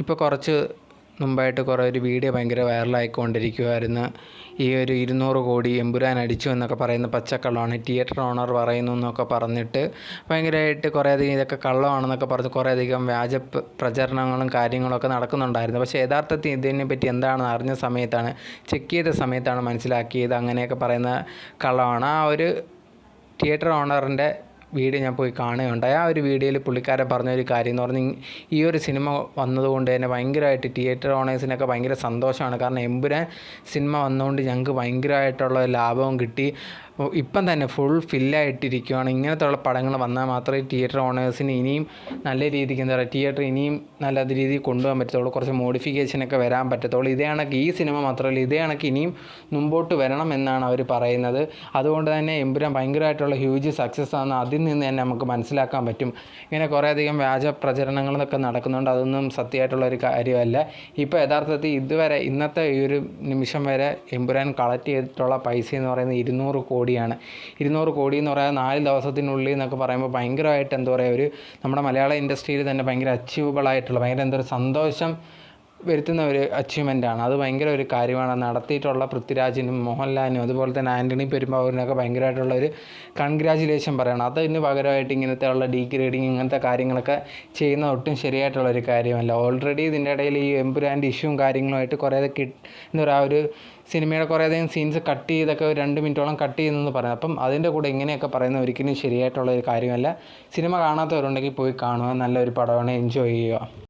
ഇപ്പോൾ കുറച്ച് മുമ്പായിട്ട് കുറേ ഒരു വീഡിയോ ഭയങ്കര വൈറലായിക്കൊണ്ടിരിക്കുമായിരുന്നു ഈ ഒരു ഇരുന്നൂറ് കോടി എമ്പുരാൻ അടിച്ചു എന്നൊക്കെ പറയുന്ന പച്ചക്കള്ളമാണ്. തിയേറ്റർ ഓണർ പറയുന്നു എന്നൊക്കെ പറഞ്ഞിട്ട് ഭയങ്കരമായിട്ട് കുറേയധികം ഇതൊക്കെ കള്ളമാണെന്നൊക്കെ പറഞ്ഞ് കുറേയധികം വ്യാജ പ്രചരണങ്ങളും കാര്യങ്ങളൊക്കെ നടക്കുന്നുണ്ടായിരുന്നു. പക്ഷേ യഥാർത്ഥത്തിൽ ഇതിനെപ്പറ്റി എന്താണെന്ന് അറിഞ്ഞ സമയത്താണ് ചെക്ക് ചെയ്ത സമയത്താണ് മനസ്സിലാക്കിയത് അങ്ങനെയൊക്കെ പറയുന്ന കള്ളമാണ്. ആ ഒരു തിയേറ്റർ ഓണറിന്റെ വീഡിയോ ഞാൻ പോയി കാണുകയുണ്ടായി ആ ഒരു വീഡിയോയിൽ പുള്ളിക്കാരൻ പറഞ്ഞൊരു കാര്യം എന്ന് പറഞ്ഞാൽ ഈ ഒരു സിനിമ വന്നതുകൊണ്ട് തന്നെ ഭയങ്കരമായിട്ട് തിയേറ്റർ ഓണേഴ്സിനൊക്കെ ഭയങ്കര സന്തോഷമാണ്. കാരണം എമ്പുരാൻ സിനിമ വന്നതുകൊണ്ട് ഞങ്ങൾക്ക് ഭയങ്കരമായിട്ടുള്ള ലാഭവും കിട്ടി. ഇപ്പം തന്നെ ഫുൾ ഫില്ലായിട്ടിരിക്കുകയാണ് ഇങ്ങനത്തെയുള്ള പടങ്ങൾ വന്നാൽ മാത്രമേ തിയേറ്റർ ഓണേഴ്സിന് ഇനിയും നല്ല രീതിക്ക് എന്താ പറയുക തിയേറ്റർ ഇനിയും നല്ല രീതിയിൽ കൊണ്ടുപോകാൻ പറ്റത്തുള്ളൂ. കുറച്ച് മോഡിഫിക്കേഷനൊക്കെ വരാൻ പറ്റത്തുള്ളൂ. ഇതേ കണക്ക് ഈ സിനിമ മാത്രമല്ല ഇതേ കണക്ക് ഇനിയും മുമ്പോട്ട് വരണം എന്നാണ് അവർ പറയുന്നത്. അതുകൊണ്ട് തന്നെ എമ്പുരാൻ ഭയങ്കരമായിട്ടുള്ള ഹ്യൂജ് സക്സസ് ആണ് അതിൽ നിന്ന് തന്നെ നമുക്ക് മനസ്സിലാക്കാൻ പറ്റും. ഇങ്ങനെ കുറേയധികം വ്യാജ പ്രചരണങ്ങളൊക്കെ നടക്കുന്നുണ്ട്. അതൊന്നും സത്യമായിട്ടുള്ള ഒരു കാര്യമല്ല. ഇപ്പോൾ യഥാർത്ഥത്തിൽ ഇതുവരെ ഇന്നത്തെ ഈ ഒരു നിമിഷം വരെ എമ്പുരാൻ കളക്ട് ചെയ്തിട്ടുള്ള പൈസ എന്ന് പറയുന്നത് ഇരുന്നൂറ് കോടിയാണ്. ഇരുന്നൂറ് കോടി എന്ന് പറയാൻ നാല് ദിവസത്തിനുള്ളിൽ എന്നൊക്കെ പറയുമ്പോൾ ഭയങ്കരമായിട്ട് എന്താ പറയുക ഒരു നമ്മുടെ മലയാള ഇൻഡസ്ട്രിയിൽ തന്നെ ഭയങ്കര അച്ചീവബിൾ ആയിട്ടുള്ള ഭയങ്കര എന്താ ഒരു സന്തോഷം വരുത്തുന്ന ഒരു അച്ചീവ്മെന്റാണ് അത് ഭയങ്കര ഒരു കാര്യമാണ്. നടത്തിയിട്ടുള്ള പൃഥ്വിരാജിനും മോഹൻലാലിനും അതുപോലെ തന്നെ ആന്റണി പെരുമ്പാവൂരിനൊക്കെ ഭയങ്കരമായിട്ടുള്ള ഒരു കൺഗ്രാജുലേഷൻ പറയണം. അതിന് പകരമായിട്ട് ഇങ്ങനത്തെ ഉള്ള ഡീഗ്രേഡിങ് ഇങ്ങനത്തെ കാര്യങ്ങളൊക്കെ ചെയ്യുന്ന ഒട്ടും ശരിയായിട്ടുള്ള ഒരു കാര്യമല്ല. ഓൾറെഡി ഇതിന്റെ ഇടയിൽ ഈ എംപുരാന്റെ ഇഷ്യൂവും കാര്യങ്ങളുമായിട്ട് കുറേ കിട്ട് എന്താ പറയുക ഒരു സിനിമയുടെ കുറേയധികം സീൻസ് കട്ട് ചെയ്തൊക്കെ രണ്ട് മിനിറ്റോളം കട്ട് ചെയ്യുന്നെന്ന് പറയുന്നത് അപ്പം അതിന്റെ കൂടെ ഇങ്ങനെയൊക്കെ പറയുന്നത് ഒരിക്കലും ശരിയായിട്ടുള്ള ഒരു കാര്യമല്ല. സിനിമ കാണാത്തവരുണ്ടെങ്കിൽ പോയി കാണുക. നല്ലൊരു പടമാണ്. എൻജോയ് ചെയ്യുക.